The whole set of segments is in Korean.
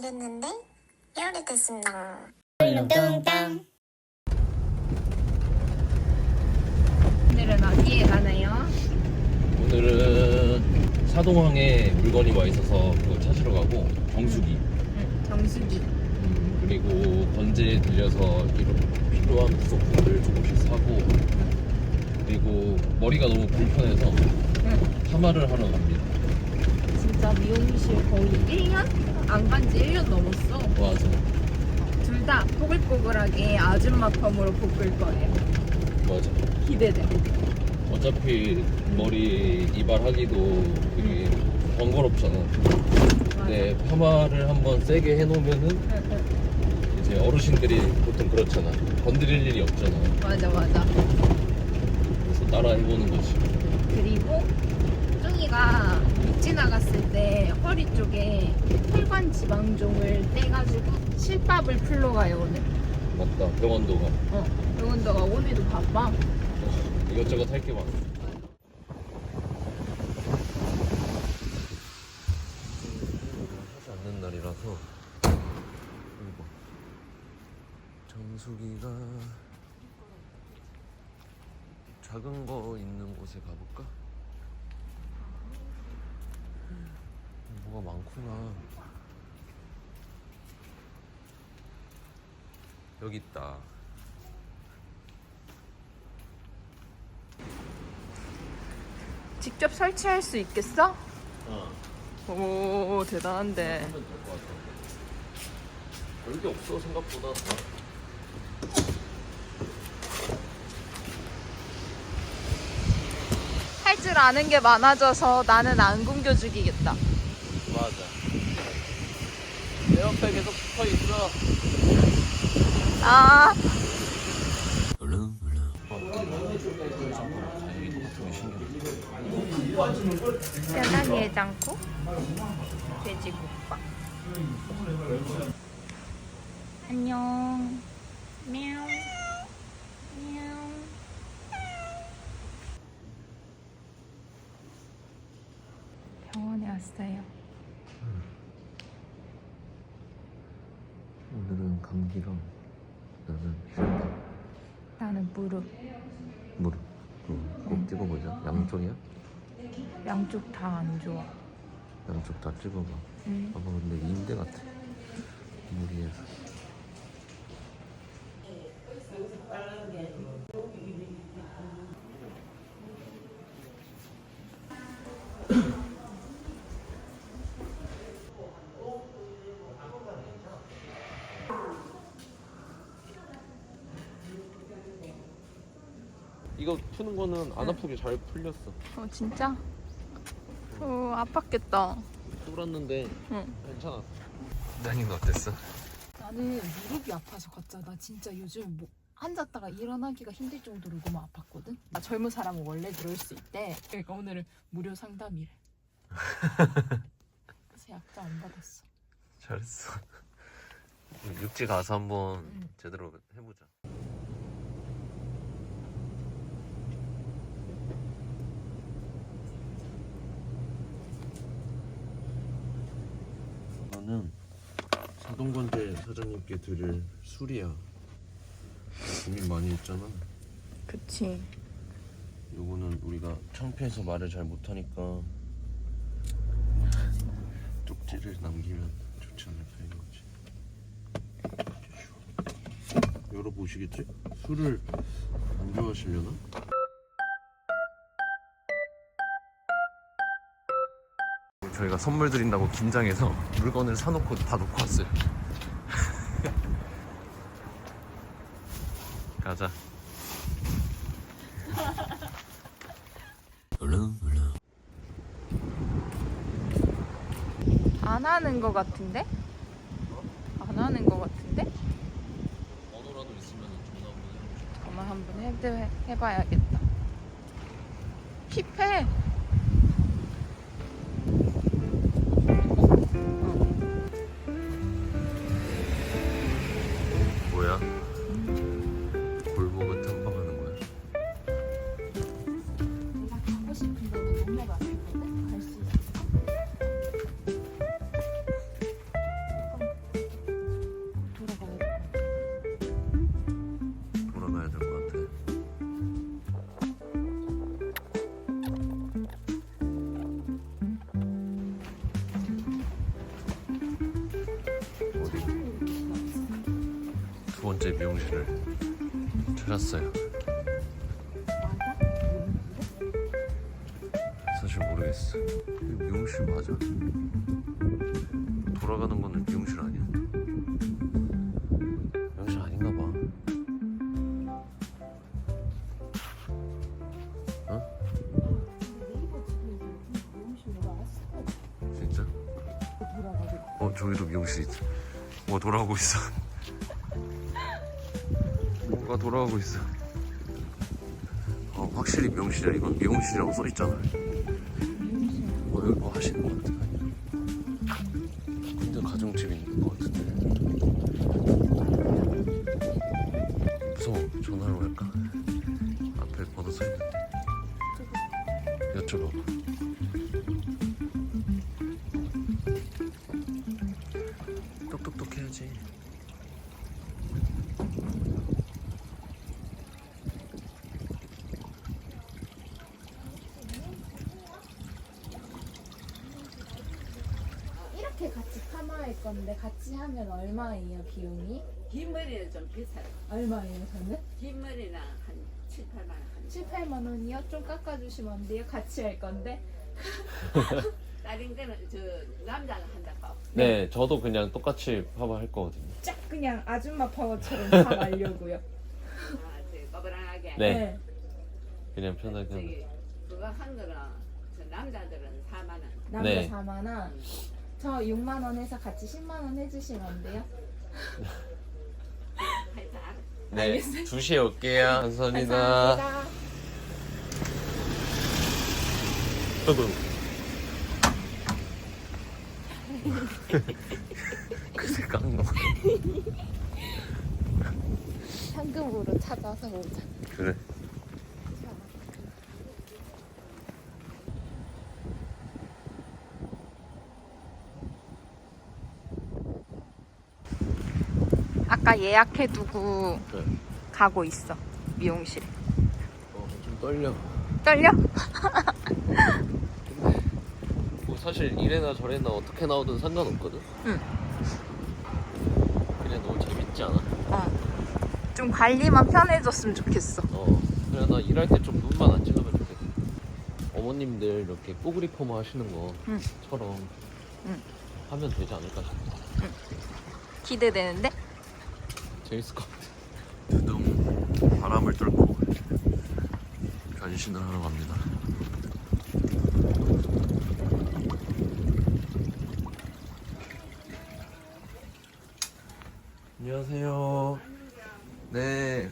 됐는데 열이 됐습니다. 뚱땅 오늘은 어디에 가나요? 오늘은 사동항에 물건이 와 있어서 그거 찾으러 가고 정수기 응, 정수기. 음, 그리고 건재에 들려서 이런 필요한 부속품들 조금씩 사고 그리고 머리가 너무 불편해서 응. 파마를 하러 갑니다. 진짜 미용실 거의 1년? 안 간지 1년 넘었어. 와서 둘다 뽀글뽀글하게 아줌마 펌으로 볶을 거예요. 맞아. 기대돼. 어차피 머리 이발하기도 되게 번거롭잖아. 근데 파마를 한번 세게 해놓으면은 응, 응. 이제 어르신들이 보통 그렇잖아. 건드릴 일이 없잖아. 맞아, 맞아. 그래서 따라 해보는 거지. 그리고 뚱이가 육 지 나갔을 때 허리 쪽에 혈관 지방종을 떼가지고 실밥을 풀러 가요 오늘. 맞다. 병원도가 어. 병원도가 오늘도 바빠. 이것저것 할 게 많아. 하지 않는 날이라서 이거 정수기가 작은 거 있는 곳에 가볼까? 뭐가 많구나. 여기 있다. 직접 설치할 수 있겠어? 어. 오 대단한데. 하면 될것 같아. 별게 없어 생각보다. 줄 아는 게 많아져서 나는 안 굶겨주기겠다. 맞아. 내 옆에 계속 붙어 있어. 아. 연한 해장국, 돼지국밥. 안녕. мяу. мяу. 감기랑 나는 혈당, 나는 무릎. 무릎. 응, 꼭 찍어보자. 양쪽이야? 양쪽 다 안 좋아. 양쪽 다 찍어봐. 응. 아마 근데 인대 같아. 무리해서. 이거 푸는 거는 안 아프게 잘 풀렸어. 어 진짜? 어 아팠겠다. 뚫었는데 응. 괜찮아. 난이는 어땠어? 나는 무릎이 아파서 갔잖아. 나 진짜 요즘 뭐 앉았다가 일어나기가 힘들 정도로 너무 아팠거든. 나 젊은 사람은 원래 그럴 수 있대. 그러니까 오늘은 무료 상담이래. 그래서 약도 안 받았어. 잘했어. 육지 가서 한번 응. 제대로 해보자. 이거는 사동건대 사장님께 드릴 술이야. 고민 많이 했잖아. 그치. 요거는 우리가 창피해서 말을 잘 못하니까 쪽지를 남기면 좋지 않을까 이거지 열어보시겠지? 술을 안 좋아하시려나? 저희가 선물 드린다고 긴장해서 물건을 사놓고 다 놓고 왔어요 가자 안 하는 거 같은데? 안 하는 거 같은데? 번호라도 있으면 전화 한번 해보자 잠깐만 한번 해, 해봐야겠다. 힙해. 돌아가야 될 것 같아. 어디? 두 번째 미용실을 찾았어요. 사실 모르겠어. 미용실 맞아? 돌아가는 거는 미용실 아니야? 미용실 아닌가 봐. 어? 진짜? 어 저기도 미용실 있다. 뭐 돌아오고 있어. 뭐가 돌아오고 있어. 어 확실히 미용실이야. 이건 미용실이라고 써 있잖아. 뭐 하시는 것 같아. 근데 가정집 있는 것 같은데. 무서워. 전화로 할까? 앞에 번호 써 있는데. 여쭤봐. 이렇게 같이 파마할 건데 같이 하면 얼마예요 비용이? 긴 머리는 좀 비싸요. 얼마예요 저는? 긴 머리는 한 7, 8만 원. 하는 7, 8만 원이요? 좀 깎아주시면 안 돼요? 같이 할 건데 다른 거는 저 남자가 한다고. 네, 저도 그냥 똑같이 파마 할 거거든요. 쫙 그냥 아줌마 파마처럼 다 말려고요 아, 저 거부랑하게. 네. 그냥 편하게. 저기 그거 한 거는 저 남자들은 4만 원. 남자 네. 4만 원. 저 6만 원 해서 같이 10만 원 해주시면 안 돼요? 네, 2시에 올게요. 감사합니다. 감사합니다. 그새 거. 현금으로 찾아서 오자. 그래. 아까 예약해두고 네. 가고 있어 미용실. 어, 좀 떨려. 떨려? 뭐 사실 이래나 저래나 어떻게 나오든 상관없거든. 응. 그냥 너무 재밌지 않아? 어. 좀 관리만 편해졌으면 좋겠어. 어. 그냥 나 일할 때 좀 눈만 안 찔러면 좋겠어. 어머님들 이렇게 뽀글이 포마 하시는 응. 거처럼 응. 하면 되지 않을까 싶어. 기대되는데? 재밌을 것 같아. 두둥 바람을 뚫고 변신을 하러 갑니다. 안녕하세요. 네.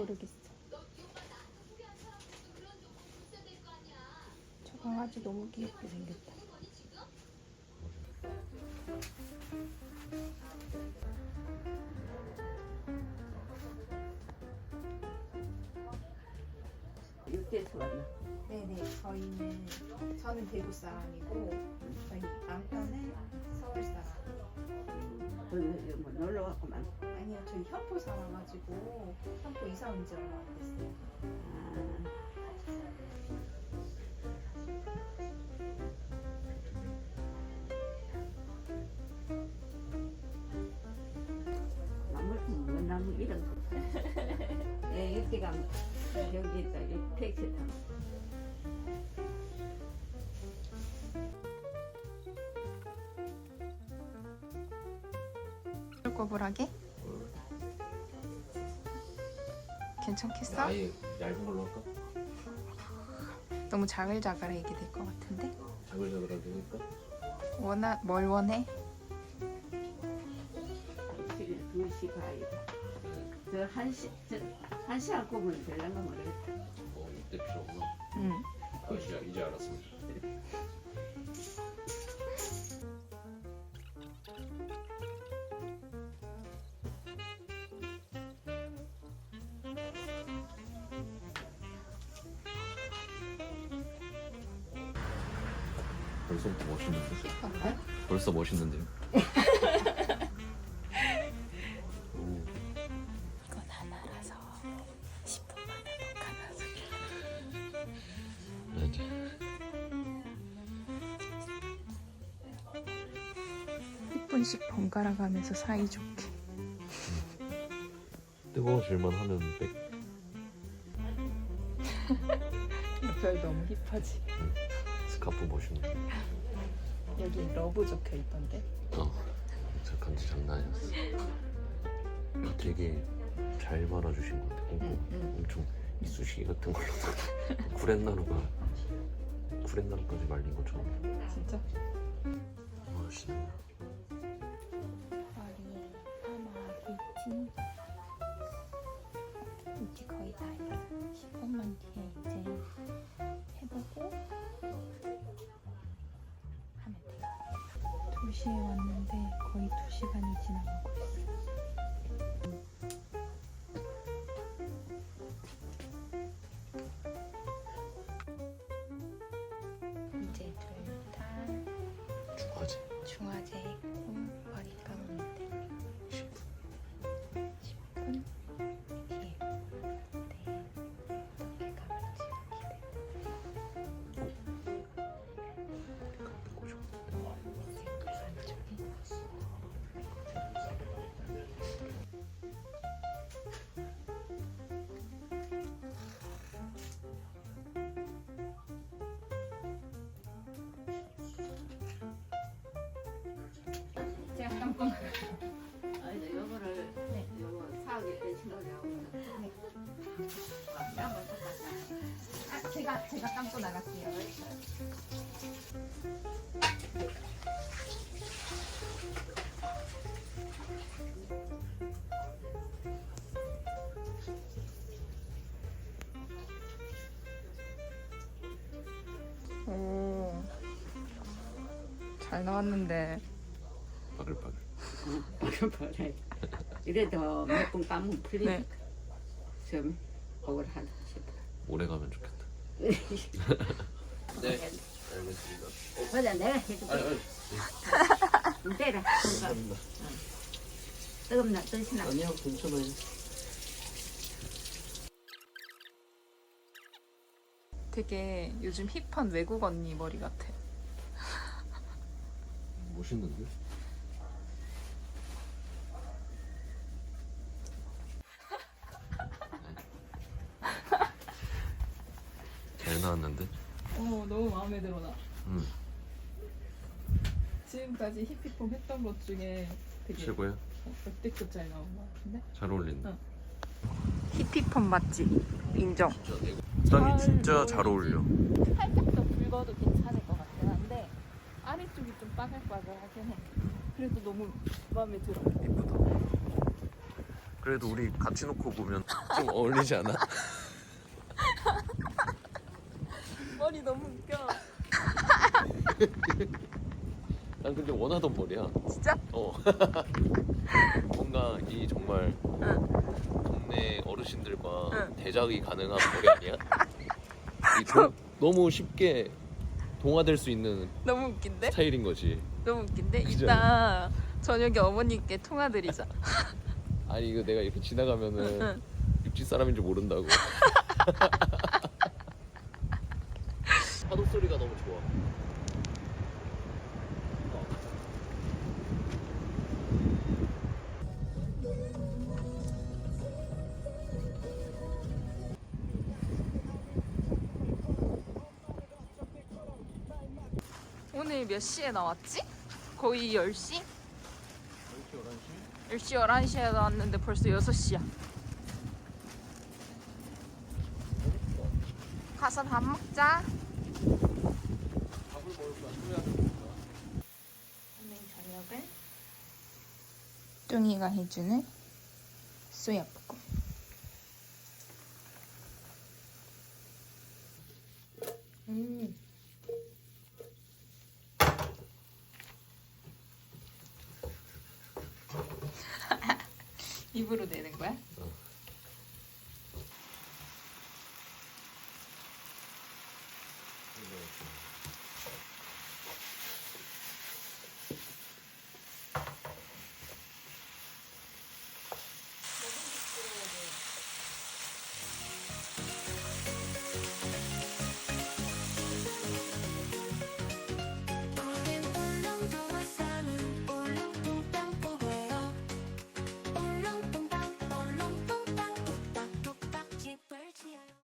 모르겠어. 저 강아지 너무 귀엽게 생겼다. 육대에서 왔나? 네네, 저희는 저는 대구 사람이고 저희 남편은 서울 사람. 그, 뭐 놀러 왔구만. 아니요, 저희 현포 살아가지고 현포 이사 온 지 얼마 안 됐어요. 아, 나무 뭐 나무 이름 예 이렇게 가면 여기 있다 이 택시 타고 꼬불꼬불하게? 괜찮겠어? 아예 얇은 걸로 할까? 너무 자글자글하게 될 것 같은데? 자글자글하게 하니까? 원하 뭘 원해? 지금 2시 가야 저 한시 저한 시간 꼽으면 될란가 모르겠다 어, 이때 필요 없나? 응. 아, 이제, 이제 알았습니다. 벌써부터 멋있는데? 힙한데? 벌써 멋있는데요? 오, 이건 하나라서 10분 만에 녹아나서 맞아. 십 분씩 번갈아 가면서 사이좋게 뜨거워질만 하면 백. 별 너무 힙하지 스카프 멋있네. 여기 러브 적혀 있던데 어, 저 간지 장난 아니었어. 되게 잘 말아주신 것 같아. 어, 응. 엄청 이쑤시개 같은 걸로 구렛나루가 구렛나루까지 말린 것처럼 진짜? 멋있네. 머리 파마겠지 이제 거의 다 했어 10분만 뒤에 이제 해보고 하면 돼요. 2시에 왔는데 거의 2시간이 지나가고 있어 제가 깜빡 아니 요거를 네. 요거 사기 때 신으려고 네. 한번 섞었다 아, 제가 제가 감고 나갈게요 오, 잘 나왔는데. 그래 이래도 몇분 감으면 네. 풀리니까 좀 억울하다 싶어 오래 가면 좋겠다. 네, 알겠습니다. 맞아 내가 해줄게 아니, 아니, 좀 때라 감사합니다. 뜨겁나 뜨시나 아니요, 괜찮아요. 되게 요즘 힙한 외국 언니 머리 같아. 멋있는데? 잘 나왔는데? 어, 너무 마음에 들어 나. 응, 지금까지 힙힙폼 했던 것 중에 되게 최고야. 어, 역대급 잘 나온 것 같은데? 잘 어울린다. 힙힙폼 맛집 인정. 짱이 진짜 잘 어울려. 살짝 더 굵어도 괜찮을 것 같긴 한데 아래쪽이 좀 빠글빠글하긴 해. 그래도 너무 마음에 들어. 그래도 우리 같이 놓고 보면 좀 어울리지 않아? 머리 너무 웃겨. 난 근데 원하던 머리야. 진짜? 어. 뭔가 이 정말 동네 어르신들과 응. 대작이 가능한 머리 아니야? 이 동- 너무 쉽게 동화될 수 있는 너무 웃긴데? 스타일인 거지. 너무 웃긴데? 그죠? 이따 저녁에 어머니께 통화드리자. 아니 이거 내가 이렇게 지나가면은 응. 육지 사람인 줄 모른다고. 파도 소리가 너무 좋아. 오늘 몇 시에 나왔지? 거의 10시? 10시, 11시에 나왔는데 벌써 6시야. 가서 밥 먹자. 먹을 거야. 소리야 을 거야. 오늘 저녁은 뚱이가 해주는 쏘야볶음. 음. 입으로 내는 거야? 어.